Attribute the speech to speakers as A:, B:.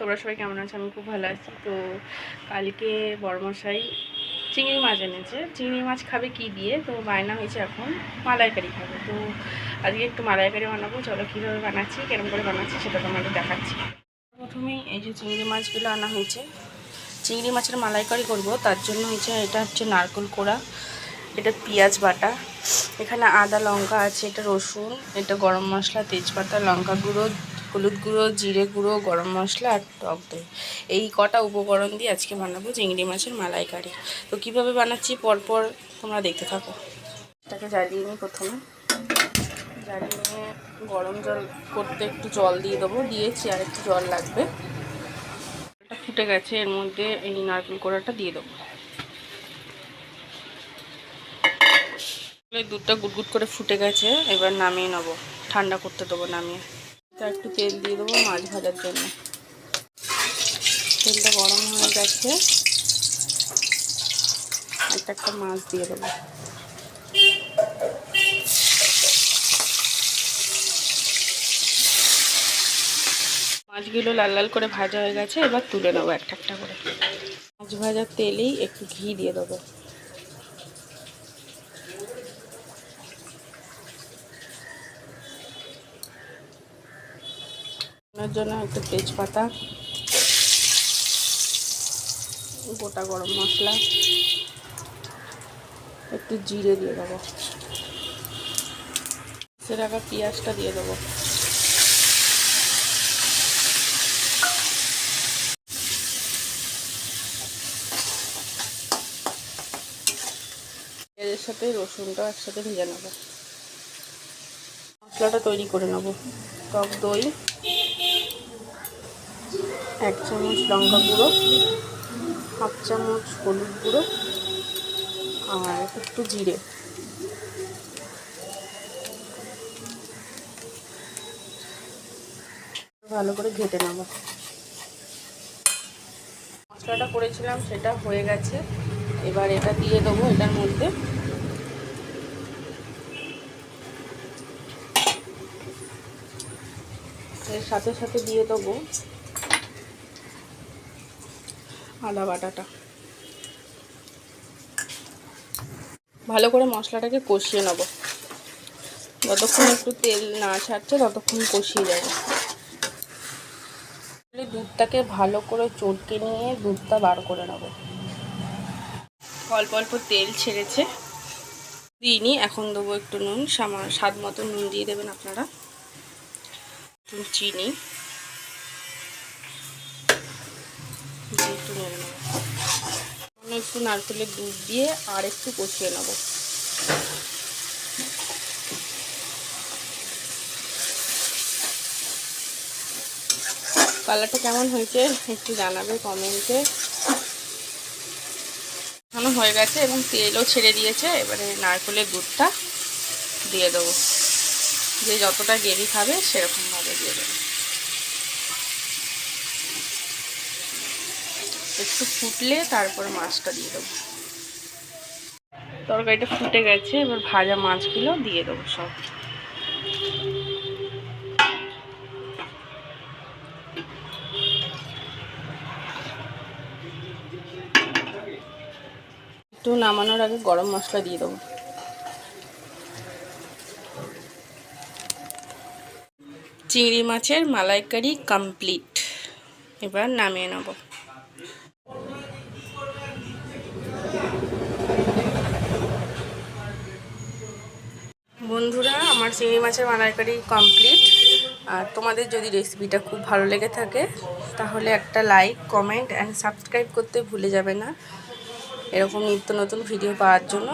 A: তোমরা সবাই কেমন আছো? আমি খুব ভালো আছি। তো কালকে বড়মশাই চিংড়ি মাছ এনেছে। চিংড়ি মাছ খাবে কি দিয়ে? তো বায়না হয়েছে এখন মালাইকারি খাবে। তো আজকে একটু মালাইকারি বানাবো। চলো কীভাবে বানাচ্ছি, কেরম করে বানাচ্ছি সেটা তোমাদের দেখাচ্ছি। প্রথমেই এই যে চিংড়ি মাছগুলো আনা হয়েছে। চিংড়ি মাছের মালাইকারি করব। তার জন্য হয়েছে, এটা হচ্ছে নারকোল কোড়া, এটা পেঁয়াজ বাটা, এখানে আদা লঙ্কা আছে, এটা রসুন, এটা গরম মশলা, তেজপাতা, লঙ্কা গুঁড়ো হলুদ গুঁড়ো, জিরে গুঁড়ো, গরম মশলা আর টক দই। এই কটা উপকরণ দিয়ে আজকে বানাবো চিংড়ি মাছের মালাইকারি। তো কীভাবে বানাচ্ছি পরপর তোমরা দেখতে থাকো। এটাকে জ্বালিয়ে নিই প্রথমে। জ্বালিয়ে নিয়ে গরম জল করতে একটু জল দিয়ে দেবো। দিয়েছি আর একটু জল লাগবে। ফুটে গেছে, এর মধ্যে এই নারকেল কোড়াটা দিয়ে দেবো। দুধটা গুটগুট করে ফুটে গেছে, এবার নামিয়ে নেব। ঠান্ডা করতে দেবো নামিয়ে। তা একটু তেল দিয়ে দেবো মাছ ভাজার জন্য। তেলটা গরম হয়ে গেছে। একটা একটা মাছ দিয়ে দেবো। মাছগুলো লাল লাল করে ভাজা হয়ে গেছে, এবার তুলে নেব একটা একটা করে। মাছ ভাজার তেলেই একটু ঘি দিয়ে দেবো। ওনার জন্য একটু তেজপাতা, গোটা গরম মশলা, একটু জিরে দিয়ে দেবো। সে রাখা পেঁয়াজটা দিয়ে দেবো। পেঁয়াজের সাথে রসুনটাও একসাথে ভেজে নেব। মশলাটা তৈরি করে নেব। টক দই এক চামচ লঙ্কা গুঁড়ো, হাফ চামচ হলুদ গুঁড়ো আর একটু জিরে। ভালো করে ঘেটে নেব। মশলাটা করেছিলাম, সেটা হয়ে গেছে। এবার এটা দিয়ে দেবো এটার মধ্যে। এর সাথে সাথে দিয়ে দেবো আদা বাটাটা। ভালো করে মশলাটাকে কষিয়ে নেব। যতক্ষণ একটু তেল না ছাড়ছে, ততক্ষণ কষিয়ে যাবে। দুধটাকে ভালো করে চটকে নিয়ে দুধটা বার করে নেব। অল্প অল্প তেল ছেড়েছে। দিইনি, এখন দেবো একটু নুন, সামা, স্বাদ মতো নুন দিয়ে দেবেন আপনারা। চিনি। দিয়ে একটু নেড়ে নেব একটু নারকেলের দুধ দিয়ে আর একটু কষিয়ে নেব। কালারটা কেমন হয়েছে একটু জানাবে কমেন্টে। এখনও হয়ে গেছে এবং তেলও ছেড়ে দিয়েছে, এবারে নারকেলের দুধটা দিয়ে দেবো। যে যতটা গ্রেভি খাবে সেরকমভাবে দিয়ে দেবো। একটু ফুটলে তারপর মাছটা দিয়ে দেবো। তরকারিটা ফুটে গেছে এবার ভাজা মাছগুলো দিয়ে দেবো সব। একটু নামানোর আগে গরম মশলা দিয়ে দেবো। চিংড়ি মাছের মালাইকারি কমপ্লিট। এবার নামিয়ে নেব। আমার চিংড়ি মাছের মালাইকারি কমপ্লিট আর তোমাদের যদি রেসিপিটা খুব ভালো লেগে থাকে, তাহলে একটা লাইক কমেন্ট অ্যান্ড সাবস্ক্রাইব করতে ভুলে যাবে না। এরকম নিত্য নতুন ভিডিও পাওয়ার জন্য।